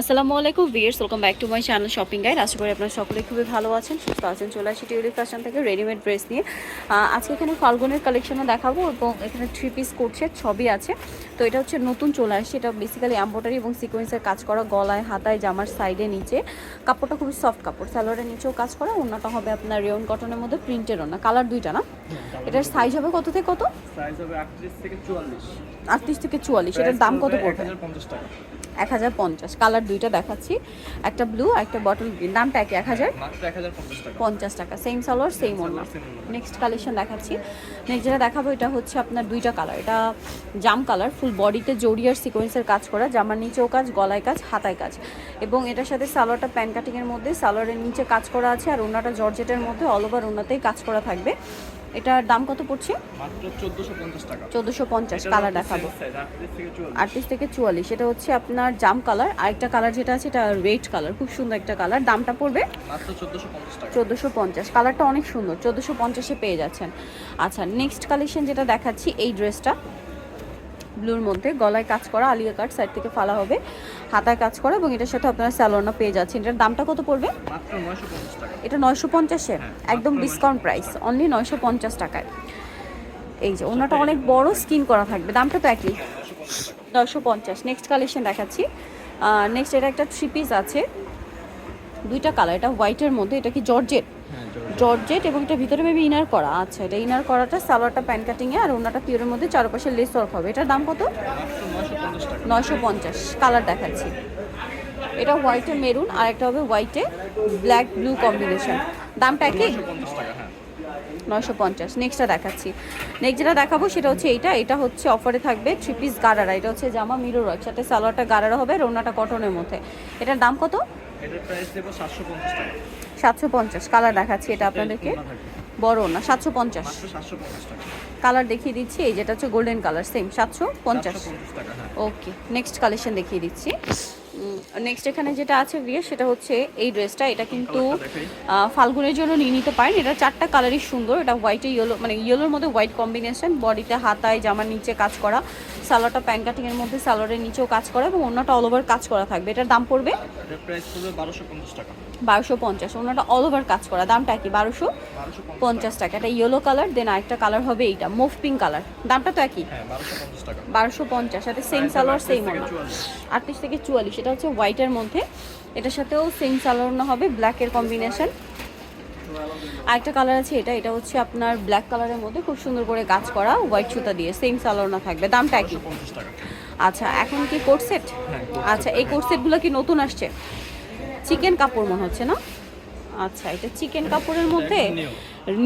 আসসালামু আলাইকুম viewers welcome back to my channel shopping guide আশা করি আপনারা সকলে খুবই ভালো আছেন সুস্থ আছেন। চলে আসি টিউলি ফ্যাশন থেকে রেডিমেড ড্রেস নিয়ে। আজকে এখানে ফাল্গুনের কালেকশনও দেখাবো এবং এখানে থ্রি পিস সেট সবই আছে। তো এটা হচ্ছে নতুন চলে আসছে। এটা বেসিক্যালি এম্ব্রয়ডারি এবং সিকোয়েন্সের কাজ করা গলায় হাতায় জামার সাইডে নিচে। কাপড়টা খুবই সফট কাপড়। স্যালোয়ারের নিচেও কাজ করা অন্যটা হবে আপনার রেয়ন কটনের মধ্যে প্রিন্টের ওনা কালার দুইটা না? এটার সাইজ হবে কত থেকে কত? সাইজ হবে আটত্রিশ থেকে চুয়াল্লিশ। আটত্রিশ থেকে চুয়াল্লিশ। এটার দাম কত পড়বে? পঞ্চাশ টাকা। এক হাজার পঞ্চাশ। কালার দুইটা দেখাচ্ছি। একটা ব্লু একটা বটল গ্রিন দামটা একই এক হাজার? পঞ্চাশ টাকা। Same salwar same same next collection দেখাচ্ছি। নেক্সট যেটা দেখাবো এটা হচ্ছে আপনার দুইটা কালার এটা জাম কালার ফুল বডিতে জড়িয়ার সিকোয়েন্সের কাজ করা। জামার নিচেও কাজ গলায় কাজ হাতায় কাজ। এবং এটার সাথে সালোয়ারটা প্যান কাটিংয়ের মধ্যে সালোয়ারের নিচে কাজ করা আছে। আর ওনাটা জর্জেটের মধ্যে অল ওভার ওনাতেই কাজ করা থাকবে। এটার দাম কত পড়ছে? চোদ্দশো পঞ্চাশ কালার দেখাবো। আটত্রিশ থেকে চুয়াল্লিশ। এটা হচ্ছে আপনার জাম কালার আর একটা কালার যেটা আছে এটা রেড কালার খুব সুন্দর একটা কালার দামটা পড়বে চোদ্দোশো পঞ্চাশ কালারটা অনেক সুন্দর। চোদ্দোশো পঞ্চাশে পেয়ে যাচ্ছেন। আচ্ছা নেক্সট কালেকশন যেটা দেখাচ্ছি এই ড্রেসটা ব্লুর মধ্যে। গলায় কাজ করা আলিয়া কাট সাইড থেকে ফালা হবে। হাতায় কাজ করা এবং এটার সাথে আপনারা স্যালোনা পেয়ে যাচ্ছেন। এটার দামটা কত পড়বে? এটা নয়শো পঞ্চাশে একদম ডিসকাউন্ট প্রাইস অনলি নয়শো পঞ্চাশ টাকায়। এই যে ওনাটা অনেক বড় স্কিন করা থাকবে। দামটা তো একই। নয়শো পঞ্চাশ। নেক্সট কালেকশন দেখাচ্ছি। নেক্সট এটা একটা থ্রি পিস আছে। দুইটা কালার এটা হোয়াইটের মধ্যে। এটা কি জর্জেট হ্যাঁ। জর্জেট এবং এটা ভিতরে মেবি ইনার করা। আচ্ছা এটা ইনার করাটা সালোয়ারটা প্যান কাটিংয়ে আর ওনাটা পিওরের মধ্যে চারপাশে লেস ওয়ার্ক হবে। এটার দাম কত? নয়শো পঞ্চাশ কালার দেখাচ্ছি। এটা হোয়াইটে মেরুন আর একটা হবে হোয়াইটে ব্ল্যাক ব্লু কম্বিনেশন দামটা কি নয়শো পঞ্চাশ। নেক্সটটা দেখাচ্ছি। নেক্সট যেটা দেখাবো সেটা হচ্ছে এইটা। এটা হচ্ছে অফারে থাকবে থ্রি পিস গারারা। এটা হচ্ছে জামা মিরর সাথে সালোয়ারটা গারারা হবে আর ওনাটা কটনের মধ্যে। এটার দাম কত? এটার প্রাইস দেবো সাতশো পঞ্চাশ টাকা। সাতশো পঞ্চাশ কালার দেখাচ্ছি এটা আপনাদেরকে। বড় না সাতশো পঞ্চাশ। কালার দেখিয়ে দিচ্ছি এই যেটা হচ্ছে গোল্ডেন কালার সেম সাতশো পঞ্চাশ। ওকে নেক্সট কালেকশন দেখিয়ে দিচ্ছি। নেক্সট এখানে যেটা আছে বিয়ে সেটা হচ্ছে এই ড্রেসটা এটা কিন্তু ফাল্গুনের জন্য নিয়ে নিতে পারেন। এটা চারটা কালারই সুন্দর। এটা হোয়াইটে ইয়েলো মানে ইয়েলোর মধ্যে হোয়াইট কম্বিনেশন বডিতে হাতায় জামার নিচে কাজ করা। সালোয়ারটা প্যান কাটিংয়ের মধ্যে সালোয়ারের নিচেও কাজ করা এবং অন্যটা অল ওভার কাজ করা থাকবে। এটার দাম পড়বে? প্রাইস পড়বে বারোশো পঞ্চাশ টাকা। বারোশো পঞ্চাশ। অন্যটা অল ওভার কাজ করা। দামটা কি বারোশো পঞ্চাশ টাকা। এটা ইয়েলো কালার দেন আরেকটা কালার হবে এইটা মুভ পিঙ্ক কালার দামটা তো একই? হ্যাঁ বারোশো পঞ্চাশ সাথে সেম সালোয়ার সেম ওনা আটত্রিশ থেকে চুয়াল্লিশ এটা হচ্ছে হোয়াইটের মধ্যে। এটার সাথেও সেম সালোয়ার না হবে ব্ল্যাকের কম্বিনেশন আরেকটা কালার আছে এটা এটা হচ্ছে আপনার ব্ল্যাক কালারের মধ্যে খুব সুন্দর করে কাজ করা হোয়াইট সুতা দিয়ে। সেম সালোয়ার না থাকবে। দামটা একই। আচ্ছা এখন কি কোট সেট হ্যাঁ, আচ্ছা এই কোট সেটগুলো কি নতুন আসছে? চিকেন কাপড় মনে হচ্ছে না? আচ্ছা এটা চিকেন কাপড়ের মধ্যে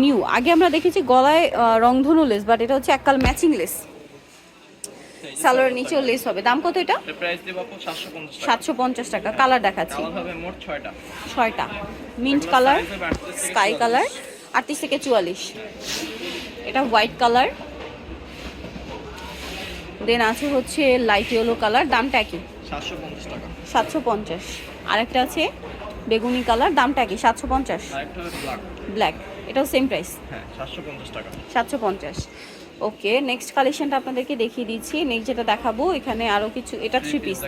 নিউ আগে আমরা দেখেছি গলায় রংধনু লেস বাট এটা হচ্ছে এককাল ম্যাচিং লেস সালোয়ারের নিচেও লেস হবে। দাম কত এটা? সাতশো পঞ্চাশ টাকা। কালার দেখাচ্ছি। ছয়টা। মিন্ট কালার size হবে 38 থেকে স্কাই কালার আটত্রিশ থেকে চুয়াল্লিশ। এটা হোয়াইট কালার দেন আছে হচ্ছে লাইট ইয়েলো কালার দামটা কি সাতশো পঞ্চাশ। আরেকটা আছে বেগুনি কালার দামটা কি সাতশো পঞ্চাশ। ব্ল্যাক এটাও সেম প্রাইস হ্যাঁ সাতশো পঞ্চাশ ওকে নেক্সট কালেকশনটা আপনাদেরকে দেখিয়ে দিচ্ছি। নেক্সট যেটা দেখাবো এখানে আরও কিছু এটা থ্রি পিস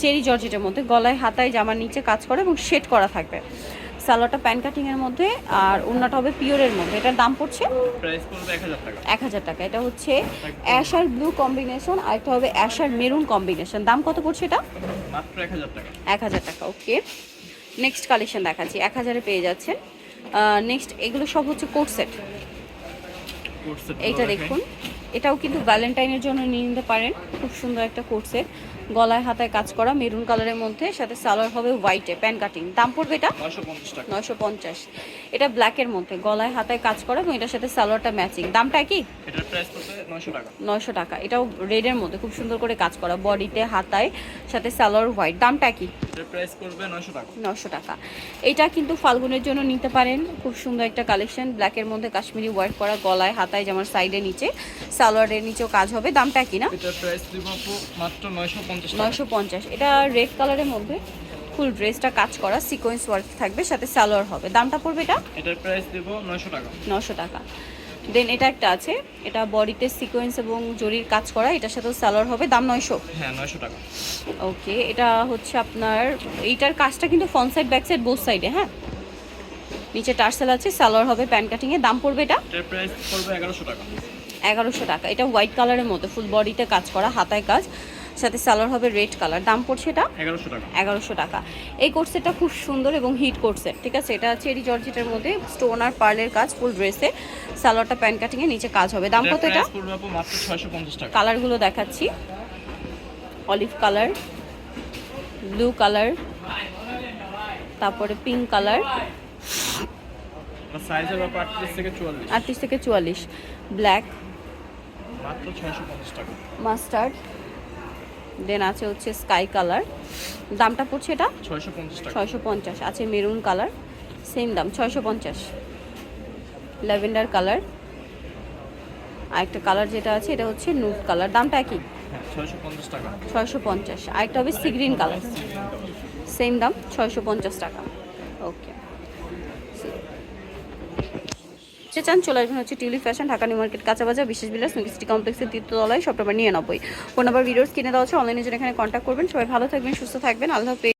চেরি জর্জেটের মধ্যে গলায় হাতায় জামার নিচে কাজ করে এবং শেড করা থাকবে। সালোয়ারটা প্যান কাটিংয়ের মধ্যে আর অন্যটা হবে পিওরের মধ্যে। এটার দাম পড়ছে এক হাজার টাকা। এটা হচ্ছে অ্যাশ আর ব্লু কম্বিনেশন আর একটা হবে অ্যাশ আর মেরুন কম্বিনেশন। দাম কত পড়ছে এটা? মাত্র এক হাজার টাকা। ওকে। নেক্সট কালেকশন দেখাচ্ছি। এক হাজারে পেয়ে যাচ্ছেন। নেক্সট এগুলো সব হচ্ছে কোট সেট। কোট সেট এইটা দেখুন। এটাও কিন্তু ভ্যালেন্টাইনের জন্য নিয়ে নিতে পারেন। খুব সুন্দর একটা কোট সেট। গলায় হাতায় কাজ করা মেরুন কালারের মধ্যে সাথে সালোয়ার হবে হোয়াইটে প্যান কাটিং। দাম পড়বে এটা? নয়শো পঞ্চাশ এটা ব্ল্যাকের মধ্যে গলায় হাতায় কাজ করা এবং এটার সাথে সালোয়ারটা ম্যাচিং দামটা কি? নয়শো টাকা। এটাও রেডের মধ্যে খুব সুন্দর করে কাজ করা বডিতে হাতায় সাথে সালোয়ার হোয়াইট দামটা কি? নশো টাকা। এটা কিন্তু ফাল্গুনের জন্য নিতে পারেন। খুব সুন্দর একটা কালেকশন ব্ল্যাকের মধ্যে কাশ্মীরি ওয়ার্ক করা গলায় হাতায় যেমন সাইডে নিচে সালোয়ারের নিচেও কাজ হবে। দামটা কি না? মাত্র নয়শো পঞ্চাশ নয়শো পঞ্চাশ। এটা রেড কালারের মধ্যে ফুল ড্রেসটা কাজ করা সিকোয়েন্স ওয়ার্ক থাকবে সাথে সালোয়ার হবে। দামটা পড়বে এটা? এটার প্রাইস দিব নয়শো টাকা। নশো টাকা। দেন এটা একটা আছে এটা বডিতে সিকোয়েন্স এবং জরির কাজ করা এটার সাথেও সালোয়ার হবে দাম নয়শো। হ্যাঁ নয়শো টাকা। ওকে এটা হচ্ছে আপনার এইটার কাজটা কিন্তু front side back side both সাইডে হ্যাঁ? নিচে টার্সেল আছে সালোয়ার হবে প্যান কাটিংয়ে দাম পড়বে এটা? এটার প্রাইস পড়বে এগারোশো টাকা। এগারোশো টাকা। এটা হোয়াইট কালারের মধ্যে ফুল বডিতে কাজ করা হাতায় কাজ। সাথে সালোয়ার হবে রেড কালার দাম পড়ছে এটা? এগারোশো টাকা। এগারোশো টাকা। এই কোর্সেটটা খুব সুন্দর এবং হিট কোর্সে ঠিক আছে? এটা চেরি জর্জেটের মধ্যে স্টোন আর পার্লের কাজ ফুল ড্রেসে সালোয়ারটা প্যান কাটিংয়ে নিচে কাজ হবে। দাম কত এটা? কালারগুলো দেখাচ্ছি। অলিভ কালার ব্লু কালার তারপরে পিঙ্ক কালার আটত্রিশ থেকে চুয়াল্লিশ। ব্ল্যাক মাস্টার্ড দেন আছে হচ্ছে স্কাই কালার। দামটা পড়ছে এটা? ছয়শো পঞ্চাশ আছে মেরুন কালার সেম দাম ছয়শো পঞ্চাশ। Lavender colour. আরেকটা কালার যেটা আছে এটা হচ্ছে নুট কালার। দামটা একই? হ্যাঁ ছয়শো পঞ্চাশ টাকা। ছয়শো পঞ্চাশ। আরেকটা হবে সি গ্রিন কালার। সেম দাম ছয়শো পঞ্চাশ টাকা। ওকে। যে চান, চলে আসবেন হচ্ছে Tulip fashion, Dhaka New Market কাঁচা বাজার বিশেষ বিলাস সিটি কমপ্লেক্সের দ্বিতীয় সব নিরানব্বই ফোন নাম্বার ভিডিওস কিনে দেওয়া হচ্ছে অনলাইনে জন্য এখানে কন্ট্যাক্ট করবেন সবাই ভালো থাকবেন, সুস্থ থাকবেন, আল্লাহ।